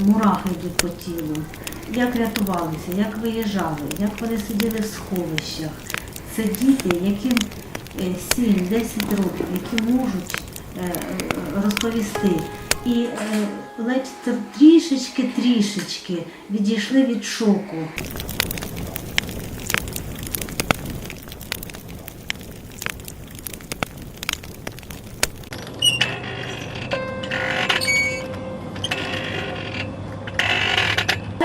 мурахи йдуть по тілу. Як рятувалися, як виїжджали, як вони сиділи в сховищах. Це діти, яким е, 7-10 років, які можуть е, розповісти. І е, ледь трішечки-трішечки відійшли від шоку.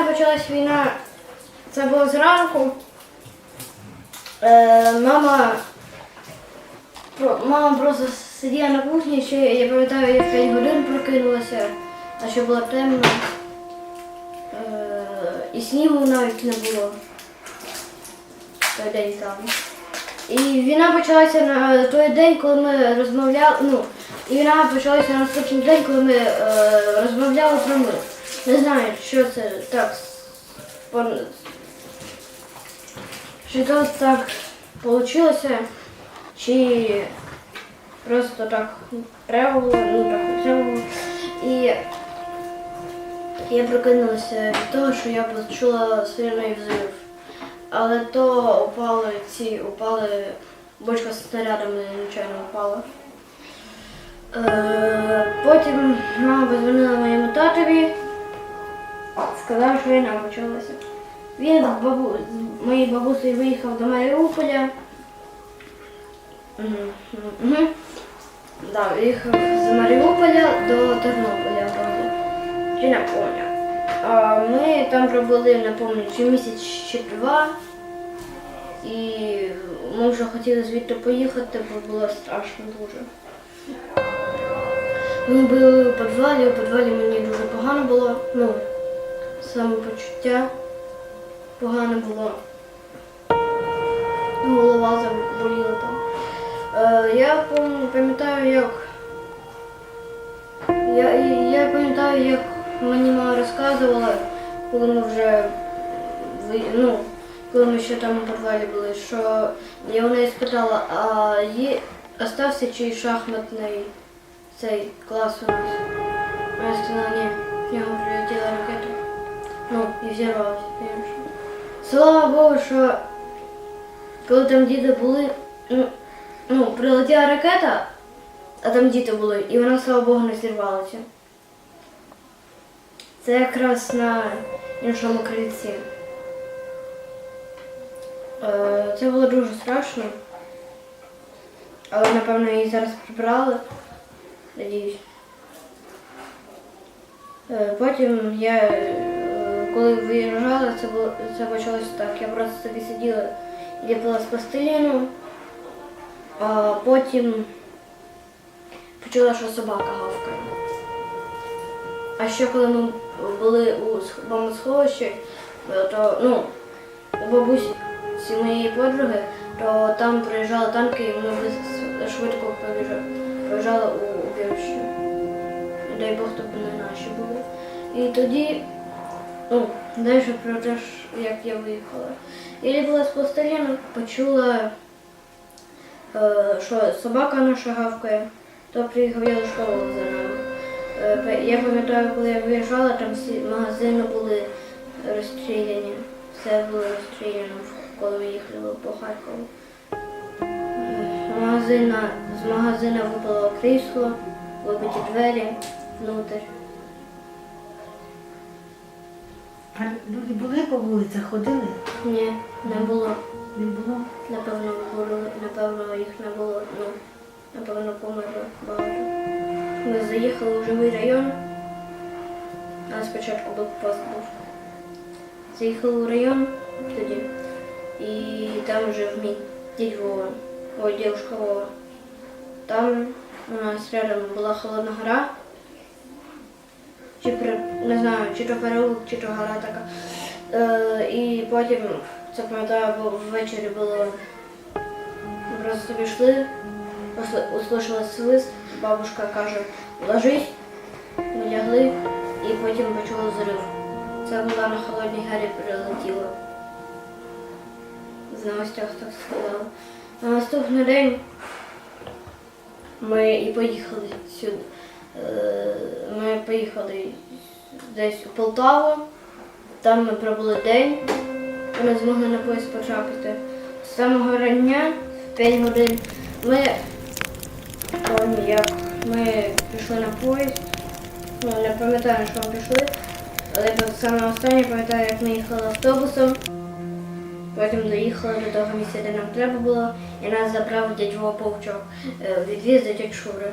Почалась війна, це було зранку. Е, мама, мама просто сиділа на кухні, ще я пам'ятаю, я в 5 годин прокинулася, а ще було темно. Е, і снігу навіть не було. Той день там. І війна почалася на той день, коли ми розмовляли. Ну, і війна почалася на наступний день, коли ми е, розмовляли про мир. Не знаю, що це так. Чи то так вийшло, чи просто так треба було, ну так треба було. І я прокинулася від того, що я почула сильний взрив. Але то упали ці, упали, бочка з снарядами нечайно упала. Е, потім мама позвонила моєму татові, сказав, що війна почалася. Він з бабу, з моєю бабусею виїхав до Маріуполя. Да, виїхав з Маріуполя до Тернополя. Чи не поняв. А ми там пробули, не пам'ятаю, чи місяць чи два. І ми вже хотіли звідти поїхати, бо було страшно дуже. Ми були у підвалі, у підвалі мені дуже погано було. Ну, самопочуття погано було. Голова заболіла там. Е, я пам'ятаю, як. Я, я пам'ятаю, як мені мама розказувала, коли ми вже ну, коли ми ще там у підвалі були, що я у неї спитала, а є остався чи шахматний цей клас у нас? Вона сказала, ні, в прилетіла ракета. Ну, і взірвалася, звісно. Слава Богу, що коли там діти були, ну, ну, прилетіла ракета, а там діти були, і вона, слава Богу, не зірвалася. Це якраз на іншому крильці. Е, Це було дуже страшно. Але, напевно, її зараз прибрали. Надіюсь. Е, Потім я, коли виїжджала, це було це почалося так. Я просто собі сиділа і ліпила з пластиліну, а потім почула, що собака гавкає. А ще коли ми були у сх- бомбосховищі, то ну, у бабусі моєї подруги, то там приїжджали танки і без- швидко побіжали у убіжище. Дай Бог, то б не наші були. І тоді, ну, далі про те, як я виїхала. Я була з пластиліну, почула, е, що собака наша гавкає, то приїхав я до школи за нами. Е, Я пам'ятаю, коли я виїжджала, там всі магазини були розстріляні. Все було розстріляно, коли їхали по Харкову. Магазина, з магазина випало крісло, вибиті двері внутрь. А люди були по вулицях, ходили? Ні, не було. Не було. Напевно, було, напевно, їх не було. Ну, напевно, померло багато. Ми заїхали у живий район. А спочатку блокпост був. Заїхали у район тоді. І там жив мій дядь Вова. Ой, дівушка Вова. Там у нас рядом була холодна гора. Чи не знаю, чи то переулок, чи то гора така. Е, і потім, це пам'ятаю, бо ввечері було. Просто собі йшли, усл- услышали свист, бабушка каже, ложись, ми лягли, і потім почули зрив. Це була на холодній горі прилетіла. В новостях так сказали. На наступний день ми і поїхали сюди. Ми поїхали десь у Полтаву. Там ми пробули день. Ми змогли на поїзд потрапити. З самого рання, в 5 годин, ми, як ми пішли на поїзд. Ну, не пам'ятаю, що ми пішли, але саме останнє пам'ятаю, як ми їхали автобусом. Потім доїхали до того місця, де нам треба було, і нас забрав дядь Вова Повчок, е, відвіз до дядь Шури.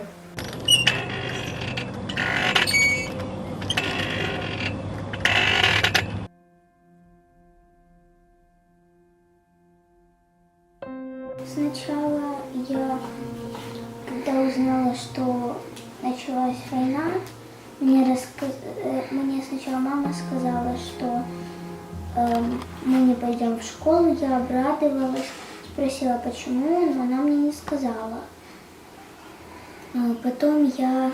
Я обрадовалась, спросила, почему, но она мне не сказала. А Потом я...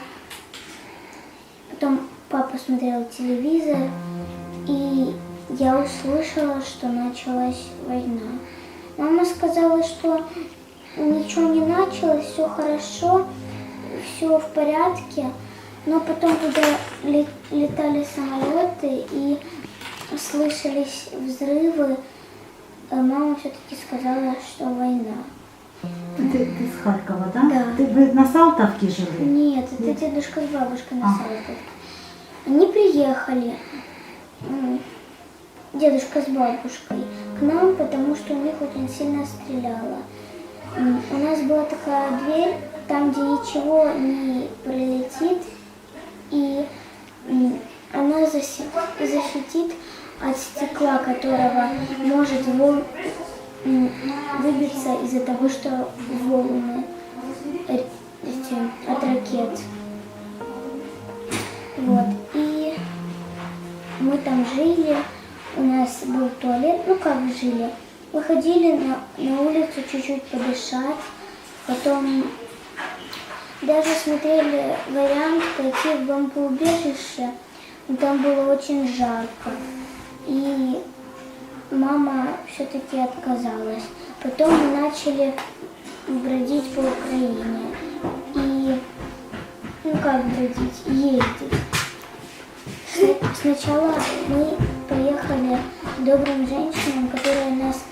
Потом папа смотрел телевизор, и я услышала, что началась война. Мама сказала, что ничего не началось, все хорошо, все в порядке. Но потом, ле- летали самолеты и слышались взрывы, мама все-таки сказала, что война. Ти, ти з Харкова, да? Да. Ти ви на Салтовці жили? Нет, это дедушка с бабушкой на А. Салтовке. Они приехали, дедушка с бабушкой, к нам, потому что у них очень сильно стреляло. У нас была такая дверь, там, где ничего не прилетит, и она защитит от стекла, которого может вол- выбиться из-за того, что волны э, эти, от ракет. Вот. И мы там жили, у нас был туалет, ну как жили. Выходили на, на улицу чуть-чуть подышать, потом даже смотрели вариант пойти в бомбоубежище, но там было очень жарко. И мама все-таки отказалась. Потом мы начали бродить по Украине. И, ну как бродить, ездить. Сна- Сначала мы поехали к добрым женщинам, которые нас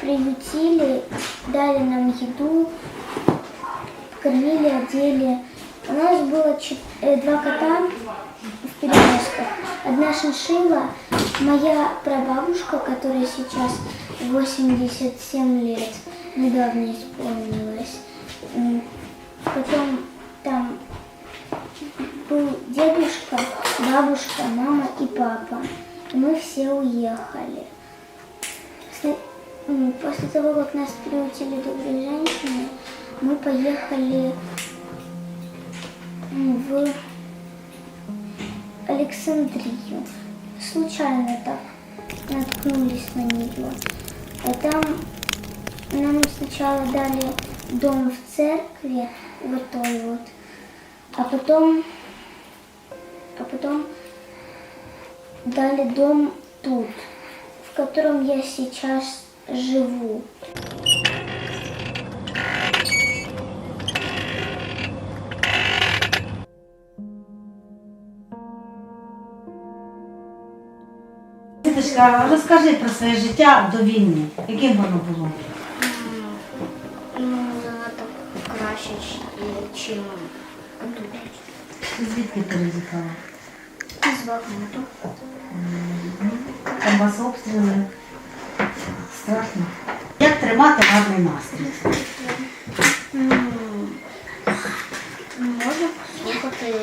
приютили, дали нам еду, кормили, одели. У нас было э, два кота в переносках. Одна шиншилла, моя прабабушка, которая сейчас 87 лет, недавно исполнилось. М, Потом там был дедушка, бабушка, мама и папа. Мы все уехали. После того, как нас приютили добрые женщины, мы поехали в Александрию. Случайно так наткнулись на нее. А там нам сначала дали дом в церкви, вот той вот, а потом, а потом дали дом тут, в котором я сейчас живу. Світочка, розкажи про своє життя до війни. Яким воно було? Ну, набагато краще, ніж тут. Ти звідки переїхала? З Бахмуту. Там вас обстріли. Страшно. Як тримати гарний настрій? Можна слухати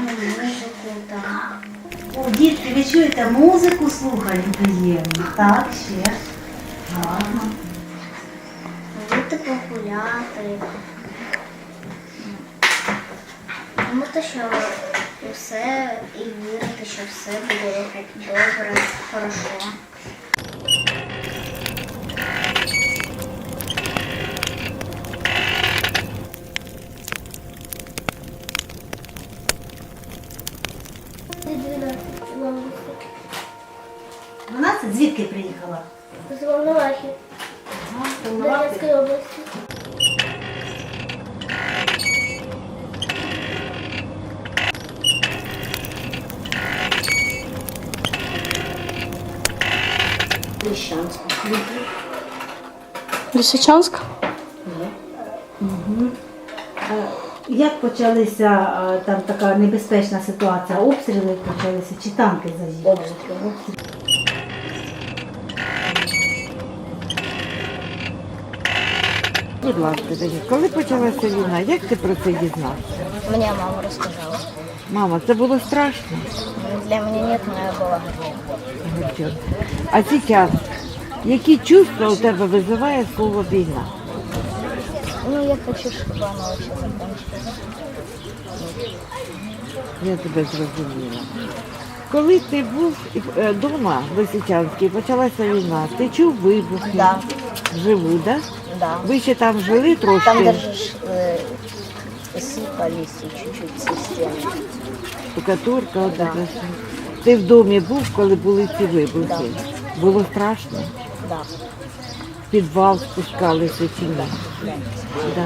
музику там. Дітки, ви чуєте, музику слухають приємно. Так, ще. Гарно. Бути погуляти. Думати, що все і вірити, що все буде добре, хорошо. Лисичанск. Лисичанськ? Е, Як почалися е, там така небезпечна ситуація? Обстріли почалися чи танки заїхали? Обстріли. Будь ласка, коли почалася війна, як ти про це дізнався? Мне мама рассказала. Мама, це було страшно. Для меня нет, но я была. Горчок. А зараз, які чувства у тебе визиває слово війна? Ну, я хочу, чтобы она вообще закончилась. Я тебе зрозуміла. Коли ти був вдома в Лисичанській, почалася війна, ти чув вибухи? Да. Живу, да? Да. Ви ще там жили трошки? Там даже ш- э, сыпались и чуть-чуть со стены. Штукатурка, от така. Ти в домі був, коли були ці вибухи? Було страшно? Да. Підвал спускалися чи ні? Да.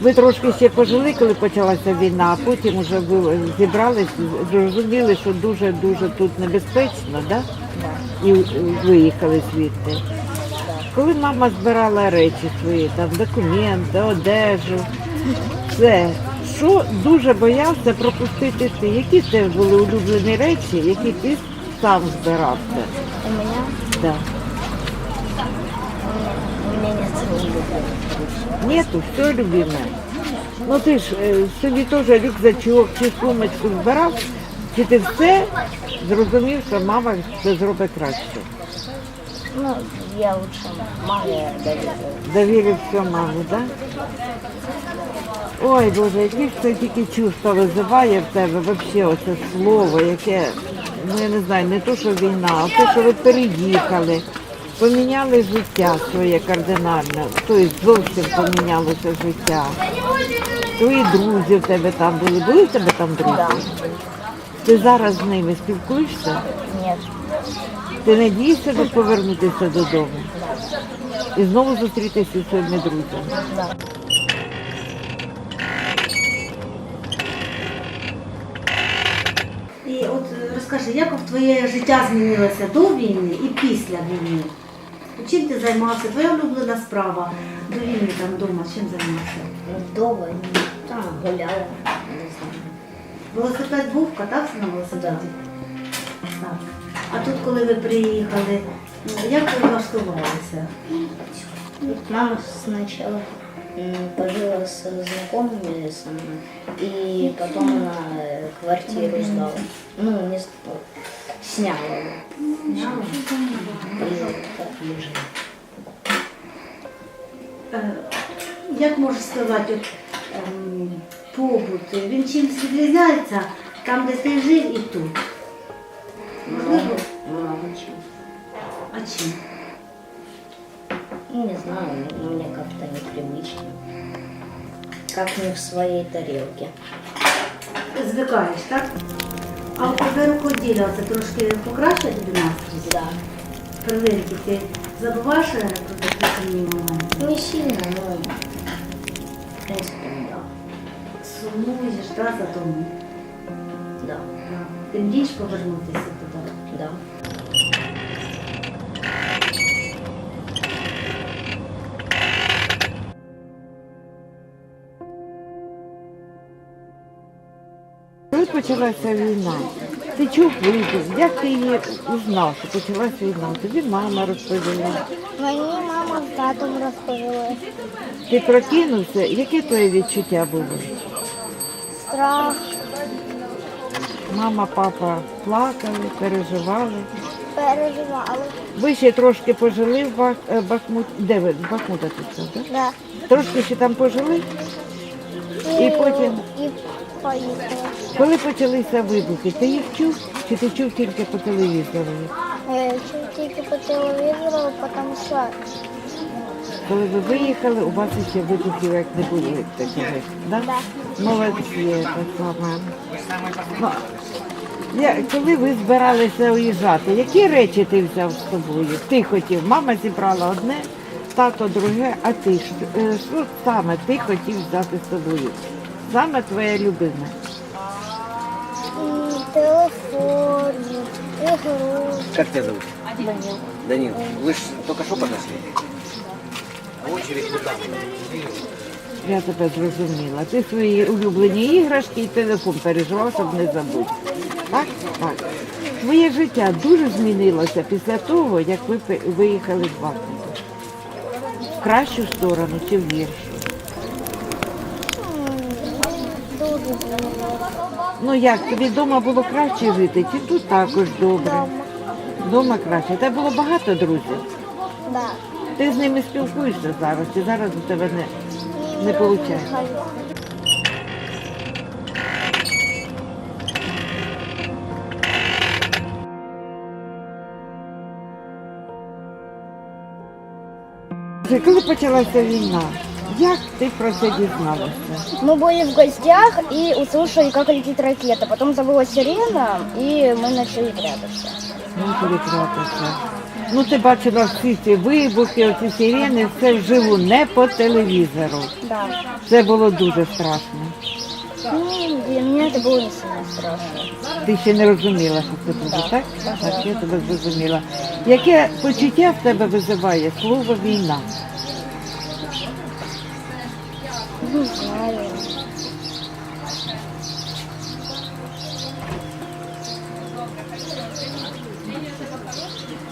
Ви трошки ще пожили, коли почалася війна, а потім вже ви зібрались, зрозуміли, що дуже-дуже тут небезпечно, да? і виїхали звідти. Коли мама збирала речі свої, там документи, одежу, все, що дуже боявся пропустити ти? Які тебе були улюблені речі, які ти сам збирався? У меня, Да. Меня нет своего. Нету, все любиме. Ну ти ж е, собі теж рюкзачок чи сумочку збирав, чи ти все зрозумів, що мама це зробить краще. Ну, я лучше маме доверяю. Довірив все мамі, так? Ой, Боже, які ж це тільки чувства визиває в тебе взагалі оце слово, яке, ну я не знаю, не то, що війна, а те, що ви переїхали, поміняли життя своє кардинально, тобто зовсім помінялося життя. Твої друзі в тебе там були, були в тебе там друзі? Да. Ти зараз з ними спілкуєшся? Нет. Ти надієшся повернутися додому? І знову зустрітися зі своїми друзями? Да. І от розкажи, як твоє життя змінилося до війни і після війни? Чим ти займався? Твоя улюблена справа до війни там вдома, чим займався? Дома, там гуляла. Велосипед був, катався на велосипеді? Так. А тут, коли ви приїхали, як ви влаштувалися? Мама м, пожила с знакомыми со мной, и потом она э, квартиру сдала. Ну, не с- сняла ее. И так и жила. Е, Як можеш сказати, от, ем, побут, він чимось відрізняється там, де ти жив і тут? Можливо? А чим? Ну, не знаю, но мне как-то непривычно. Как не в своей тарелке. Звикаєш, так? А у тебе рукоділля це трошки покращує тобі настрій? Да. Привирки, ти забуваєш про такі сумні моменти? Не сильно, але в принципе, да. Сумуєш, так, за тому? Да. Ти мрієш повернутися туди? Да. Почалася війна, ти чув вибух, як ти її узнав, що почалася війна? Тобі мама розповіла. Мені мама з татом розповіли. Ти прокинувся, яке твоє відчуття було? Страх, Мама, папа плакали, переживали. переживали. Ви ще трошки пожили в Бах... е, Бахмут. Де ви? Бахмута сказав, так? Да. Трошки ще там пожили. І потім, І поїхали. коли почалися вибухи, ти їх чув? Чи ти чув тільки по телевізору? Е, Чув тільки по телевізору, тому що Коли ви виїхали, у вас ще вибухів як не було як такових, да? Молодці, так само. Ну, я, коли ви збиралися уїжджати, які речі ти взяв з собою? Ти хотів, мама зібрала одне, тато друге, а ти ж, е, що саме ти хотів взяти з собою? Саме твоє любиме. м, телефон, ігру. Как тебя зовут? Данил. Данил, вы же только что подошли? Очередь куда? Я тебе зрозуміла. Ти свої улюблені іграшки і телефон переживав, щоб не забути. Так? Так. Твоє життя дуже змінилося після того, як ви виїхали з Бахмута. В кращу сторону чи в гіршу? Ну як, тобі вдома було краще жити, чи тут також добре? Вдома краще. Тебе було багато друзів. Да. Ти з ними спілкуєшся зараз, чи зараз у тебе не, не виходить? Коли почалася війна, як ти про це дізналася? Мы были в гостях и услышали, как летит ракета. Потом завыла сирена, и мы начали прятаться. Ну, перекратися. Ну, ти бачила всі ці вибухи, оці сирени, все вживу, не по телевізору. Да. Це було дуже страшно. Ну, для меня это было не сильно страшно. Ти ще не розуміла, що це буде, так? Так, я тебе зрозуміла. Яке почуття в тебе визиває слово війна? Не знаю.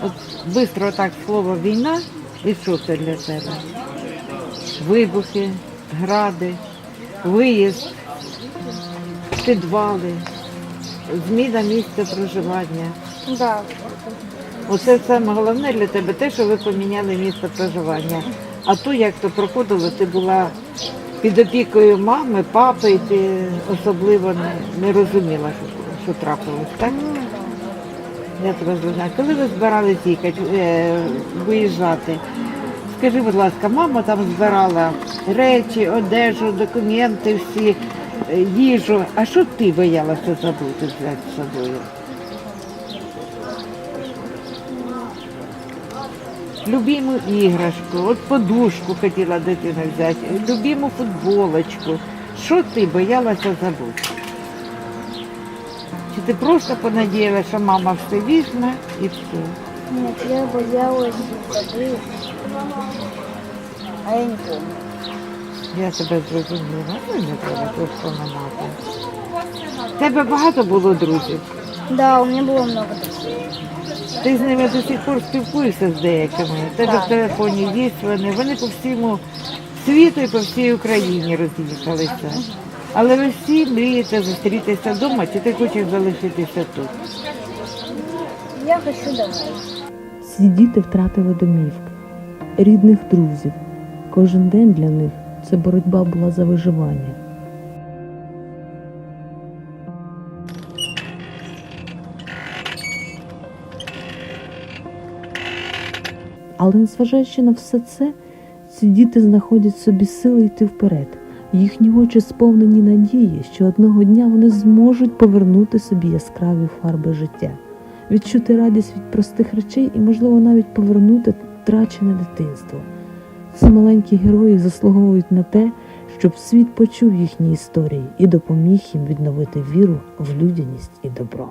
От швидко так слово війна, і що це для тебе? Вибухи, гради, виїзд, підвали, зміна місця проживання. Да. Оце саме головне для тебе те, що ви поміняли місце проживання. А то, як то проходило, ти була під опікою мами, папи, і ти особливо не, не розуміла, що, що трапилось, так? Я тебе зрозуміла. Коли ви збирались їхати, е, виїжджати, скажи, будь ласка, мама там збирала речі, одежу, документи всі, е, їжу. А що ти боялася забути взяти з собою? Любиму іграшку, от подушку хотіла дитина взяти, любиму футболочку. Що ти боялася забути? Чи ти просто понадіялася, що мама все візьме і все? Нет, я боялась воды. А я не помню. Я тебе зрозуміла, ну не треба тут поминати. Тебе багато було друзів. Да, у меня было много друзей. Ти з ними до сих пор спілкуєшся з деякими. У тебе в телефоні є вони. Вони по всьому світу і по всій Україні роз'їхалися. Але ви всі мрієте зустрітися вдома, чи ти хочеш залишитися тут? Я хочу домой. Ці діти втратили домівки, рідних друзів. Кожен день для них це боротьба була за виживання. Але незважаючи на все це, ці діти знаходять собі сили йти вперед. Їхні очі сповнені надії, що одного дня вони зможуть повернути собі яскраві фарби життя, відчути радість від простих речей і, можливо, навіть повернути втрачене дитинство. Ці маленькі герої заслуговують на те, щоб світ почув їхні історії і допоміг їм відновити віру в людяність і добро.